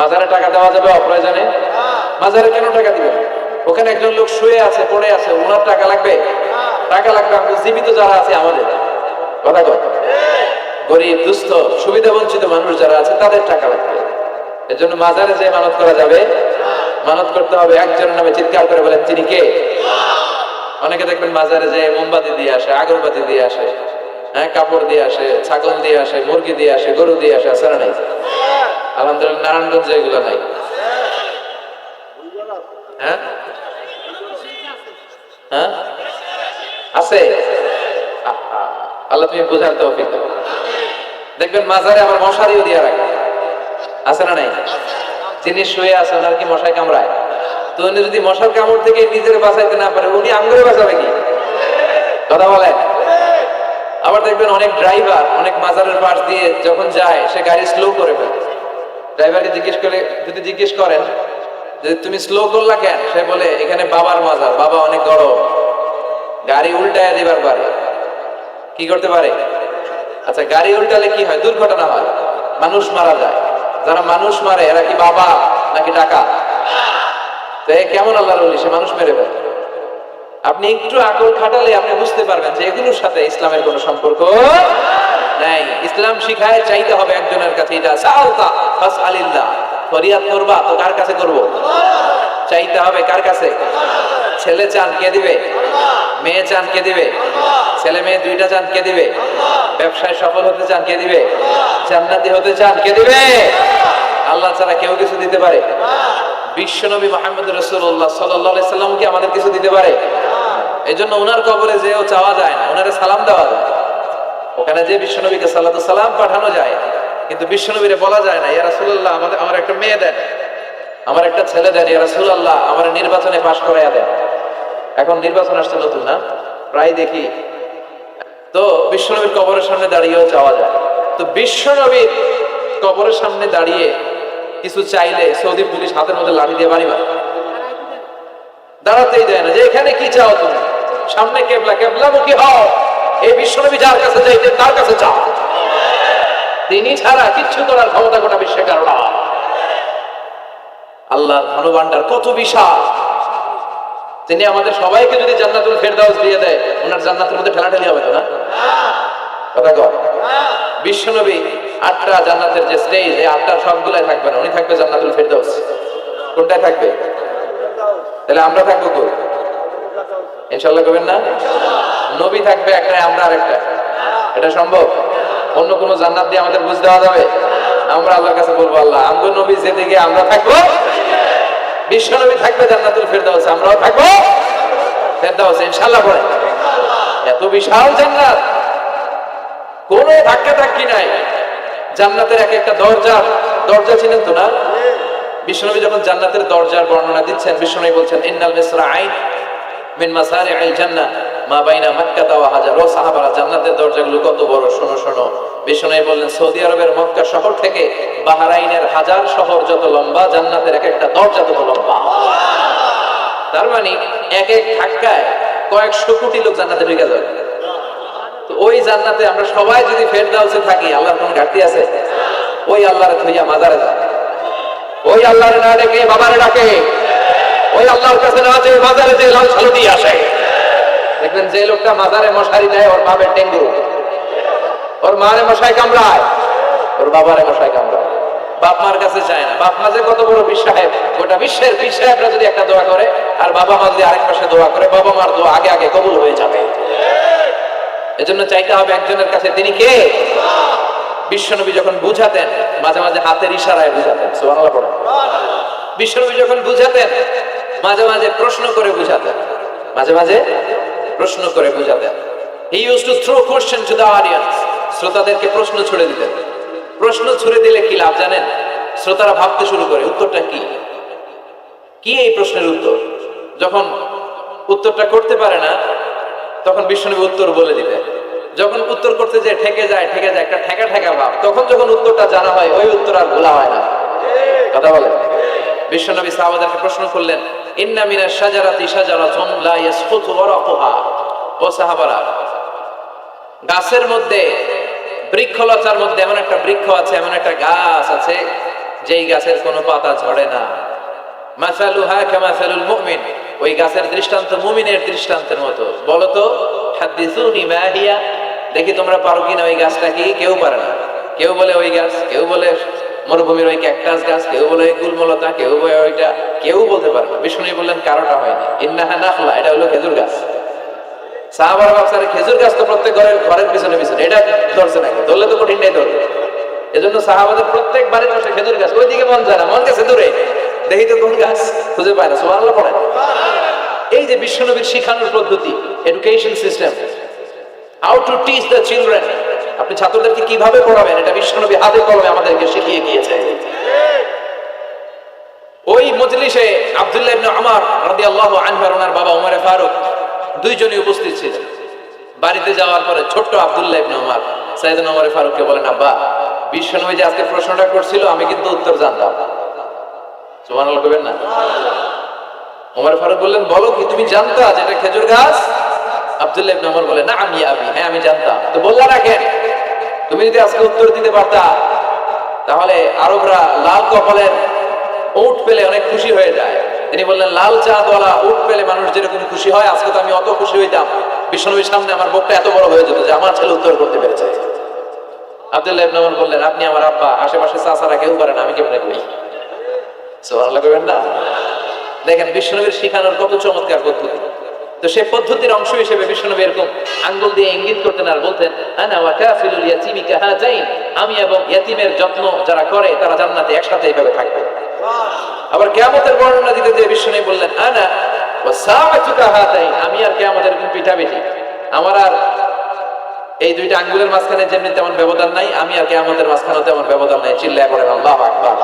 মাজারে টাকা দেওয়া যাবে অপ্রয়োজনে? মাজারে কেন টাকা দিবেন ওখানে একজন লোক শুয়ে আছে, পড়ে আছে, ওনার টাকা লাগবে? টাকা লাগবে আমাদের জীবিত যারা আছে, আমাদের। কথা কথা গরিব, দুস্থ সুবিধা বঞ্চিত মানুষ যারা আছে, তাদের টাকা লাগবে। এর জন্য মাজারে যে মানত করা যাবে, মানত করতে হবে। একজনের নামে চিৎকার করে বলেন তিনি কে? অনেকে দেখবেন মাজারে যে মোমবাতি দিয়ে আসে, আগরবাতি দিয়ে আসে হ্যাঁ কাপড় দিয়ে আসে, ছাগল দিয়ে আসে, মুরগি দিয়ে আসে, গরু দিয়ে আসে নাই? আলহামদুলিল্লাহ নারায়ণগঞ্জে এগুলো নাই। হ্যাঁ? হ্যাঁ? আছে? আল্লাহ তুমি বোঝার দেখবেন মাজারে আবার মশারিও দিয়ে রাখে। আছে না নাই? যিনি শুয়ে আছে কি কামড়ায়? তো উনি যদি মশার কামড় থেকে নিজের বাঁচাইতে না পারে, উনি আঙ্গুরে বাঁচাবে কি? কথা বলেন? আবার দেখবেন অনেক ড্রাইভার অনেক মাজারের পাশ দিয়ে যখন যায়, সে গাড়ি স্লো করে ফেলে। ড্রাইভারকে জিজ্ঞেস করে, যদি জিজ্ঞেস করেন যে তুমি স্লো করলা কেন? সে বলে, এখানে বাবার মাজার, বাবা অনেক গরম গাড়ি উল্টায় দিবার পারে। কি করতে পারে? আচ্ছা গাড়ি উল্টালে কি হয়? দুর্ঘটনা হয়। মানুষ মারা যায়। যারা মানুষ মারে, এরা কি বাবা নাকি টাকা? তো এ কেমন আল্লাহর ওলি? সে মানুষ মেরে ফেলে। আপনি একটু আকল খাটালে আপনি বুঝতে পারবেন যে এগুলোর সাথে ইসলামের কোনো সম্পর্ক নাই ইসলাম শিখায়, চাইতে হবে একজনের কাছে ফাস আলিল্লাহ ফরিয়াদ করবা, তো কার কাছে করব? চাইতে হবে কার কাছে? ছেলে চান কে দিবে? মেয়ে চান কে দিবে? ছেলে মেয়ে দুইটা চান কে দিবে? ব্যবসায় সফল হতে চান কে দিবে? জান্নাতি হতে চান কে দিবে? আল্লাহ ছাড়া কেউ কিছু দিতে পারে। বিশ্বনবী মোহাম্মদ রসুল্লাহ সাল্লাহ সাল্লাম কি আমাদের কিছু দিতে পারে? এই জন্য ওনার কবরে যেও চাওয়া যায় না ওনারে সালাম দেওয়া যায়। ওখানে যে বিশ্বনবীকে সাল্লাহ সালাম পাঠানো যায়, কিন্তু বিশ্বনবীরে বলা যায় না, ইয়া রাসূলুল্লাহ, আমাদের, আমার একটা মেয়ে দেন, আমার একটা ছেলে দেন, ইয়া রাসূলুল্লাহ, আমার নির্বাচনে পাশ করাইয়া দেন। এখন নির্বাচন আসছে নতুন, না? প্রায় দেখি। তো বিশ্বনবীর কবরের সামনে দাঁড়িয়েও চাওয়া যায়। তো বিশ্বনবীর কবরের সামনে দাঁড়িয়ে কিছু চাইলে সৌদি পুলিশ হাতের মধ্যে লাঠি দিয়ে বাড়ি মারে দাঁড়াতেই দেয় না, যে এখানে কি চাও তুমি? সামনে কেবলা কেবলা মুখী হও। এই বিশ্বনবী যার কাছে চাও তিনি ছাড়া কিচ্ছু করার ক্ষমতা গোটা বিশ্বে কারণ আল্লাহ ধনভাণ্ডার কত বিশাল। তিনি আমাদের সবাইকে যদি জান্নাতুল ফেরদাউস দিয়ে দেয়, ওনার জান্নাতের মধ্যে ঠেলাঠেলি হবে তো না? কথা কর বিশ্বনবী আটটা জান্নাতের যে স্টেজ এই আটটার সবগুলাই থাকবে না। উনি থাকবে জান্নাতুল ফের ফেরদাউস। কোনটায় থাকবে? তাহলে আমরা থাকব কই? ইনশাল্লাহ করবেন না? নবী থাকবে একটা আমরা আরেকটা এটা সম্ভব? অন্য কোনো জান্নাত দিয়ে আমাদের বুঝ দেওয়া যাবে? আমরা আল্লাহর কাছে বলব, আল্লাহ আমগো নবী গিয়ে আমরা থাকব? বিশ্ব নবী থাকবে জান্নাতুল ফেরদাউস, আমরাও থাকব ফেরদাউস, ইনশাআল্লাহ পড়ে এত বিশাল জান্নাত। কোনো ধাক্কা ধাক্কি নাই। জান্নাতের এক একটা দরজা দরজা ছিলেন তো না? বিশ্বনবী যখন জান্নাতের দরজার বর্ণনা দিচ্ছেন বিশ্বনবী বলছেন, ইন্নাল মিসরা আইন মিন মাসারি আল জান্নাহ মা বাইনা মক্কা ওয়া হাজার। সাহাবারা, জান্নাতের দরজাগুলো কত বড়, শোনো শোনো। বিশ্বনবী বললেন, সৌদি আরবের মক্কা শহর থেকে বাহরাইনের হাজার শহর যত লম্বা, জান্নাতের এক একটা দরজা তত লম্বা। তার মানে এক এক ধাক্কায় কয়েকশো কোটি লোক জান্নাতে ঢুকে যাবে। তো ওই জান্নাতে আমরা সবাই যদি ফেরদাউসে থাকি, আল্লাহর কোনো ঘাটতি আছে? ওই আল্লাহর থইয়া মাজারে যায় ওই আল্লাহর না ডেকে বাবারে ডাকে। ওই আল্লাহর কাছে না যে মাজারে যে লাল সালু দিয়ে আসে। দেখবেন যে লোকটা মাজারে মশারি দেয়, ওর বাপের টেঙ্গু ওর মারে মশাই কামড়ায়। ওর বাবারে মশাই কামড়ায়। বাপ মার কাছে না। বাপ কত বড় গোটা বিশ্বের যদি একটা দোয়া করে, আর বাবা দোয়া করে, বাবা মার আগে আগে কবুল হয়ে যাবে। এজন্য চাইতে হবে একজনের কাছে, তিনি কে? বিশ্বনবী যখন বুঝাতেন, মাঝে মাঝে হাতের ইশারায় বুঝাতেন। সুবহানাল্লাহ পড়েন। বিশ্বনবী যখন বুঝাতেন, মাঝে মাঝে প্রশ্ন করে বুঝাতেন। মাঝে মাঝে প্রশ্ন করে বুঝাতেন he use to throw question to the audience শ্রোতাদেরকে প্রশ্ন ছুড়ে দিতেন। প্রশ্ন ছুড়ে দিলে কি লাভ জানেন? শ্রোতারা ভাবতে শুরু করে, উত্তরটা কি? কি এই প্রশ্নের উত্তর? যখন উত্তরটা করতে পারে না, তখন বিশ্বনবী উত্তর বলে দিতেন যখন উত্তর করতে যায় ঠেকে যায় ঠেকে যায়, একটা ঠেকা ঠেকা ভাব। তখন যখন উত্তরটা জানা হয়, ওই উত্তর আর ভোলা হয় না। কথা বলে বিশ্বনবী সাহাবাদেরকে প্রশ্ন করলেন গাছের মধ্যে, বৃক্ষলতার মধ্যে এমন একটা বৃক্ষ আছে, এমন একটা গাছ আছে, যেই গাছের কোনো পাতা ঝরে না। মাসালুহা কামাসালুল মুমিন, ওই গাছের দৃষ্টান্ত মুমিনের দৃষ্টান্তের মতো। বলো তো হাদিসুনি মা হিয়া? দেখি তোমরা পারো কিনা ওই গাছটা কি? কেউ পারে না। কেউ বলে ওই গাছ, কেউ বলে মরুভূমির ওই ক্যাকটাস গাছ, কেউ বলে গুলমলতা, কেউ বলে ওইটা, কেউ বলতে পারে না। বিষ্ণু বললেন, কারোটা হয়নি ইন্নাহা নাখলা, এটা হলো খেজুর গাছ। সাহাবার খেজুর গাছ তো প্রত্যেক ঘরের ঘরের পিছনে পিছনে, এটা ধরছে নাকি? ধরলে তো কঠিন নেই ধরবে এজন্য সাহাবাদের প্রত্যেক বাড়ির পাশে খেজুর গাছ। ওইদিকে মন যায় না, মন গেছে দূরে। দেখি তো কোন গাছ, খুঁজে পায় না। সুবহানাল্লাহ পড়ে এই যে বিশ্বনবীর শিখানোর পদ্ধতি education system how to teach the children আপনি ছাত্রদেরকে কীভাবে পড়াবেন? এটা বিশ্বনবী হাতে কলমে আমাদেরকে শিখিয়ে গিয়েছে ওই মজলিসে আব্দুল্লাহ ইবনে আমার রাদিয়াল্লাহু আনহু ওনার বাবা ওমর ফারুক দুইজনই উপস্থিত ছিলেন। বাড়িতে যাওয়ার পরে ছোট্ট আব্দুল্লাহ ইবনে ওমর সাইয়েদনা ওমর ফারুককে বলেন, আব্বা, বিশ্বনবী যে আজকে প্রশ্নটা করছিল, আমি কিন্তু উত্তর জানতাম। সুবহানাল্লাহ কইবেন না? ওমর ফারুক বললেন, বলো কি, তুমি জানতা যে এটা খেজুর গাছ? আব্দুল্লাহ ইবনে বলে না আমি আবি। হ্যাঁ আমি জানতাম। তো বললা না কেন তুমি যদি আজকে উত্তর দিতে পারতা, তাহলে আরবরা লাল কপালের উট পেলে অনেক খুশি হয়ে যায়। তিনি বললেন, লাল চাঁদওয়ালা উট পেলে মানুষ যেরকম খুশি হয়, আজকে তো আমি অত খুশি হইতাম। বিষ্ণবীর সামনে আমার বুকটা এত বড় হয়ে যেত যে আমার ছেলে উত্তর করতে পেরেছে। আব্দুল্লাহ ইবনে বললেন, আপনি আমার আব্বা, আশেপাশে চাচারা কেউ পারেন আমি কেমনে করি? সুবহানাল্লাহ কইবেন না? দেখেন, বিষ্ণনবীর শিখানোর কত চমৎকার পদ্ধতি। তো সেই পদ্ধতির অংশ হিসেবে বিষ্ণনবী এরকম আঙ্গুল দিয়ে ইঙ্গিত করতেন আর বলতেন, আনা ওয়া কাফিলুল ইয়াতিমি কাহাতাইন আমি এবং ইয়াতিমের যত্ন যারা করে, তারা জান্নাতে একসাথে এইভাবে থাকবে। আবার কিয়ামতের বর্ণনা দিতে যে বিষ্ণনবী বললেন, আনা ওয়া সাআতু কাহাতাইন আমি আর কিয়ামতের এরকম পিঠাপিঠি আমার আর এই দুইটা আঙ্গুলের মাঝখানে যেমনি তেমন ব্যবধান নাই, আমি আর কিয়ামতের মাঝখানে তেমন ব্যবধান নাই। চিল্লায় পড়েন, আল্লাহু আকবার।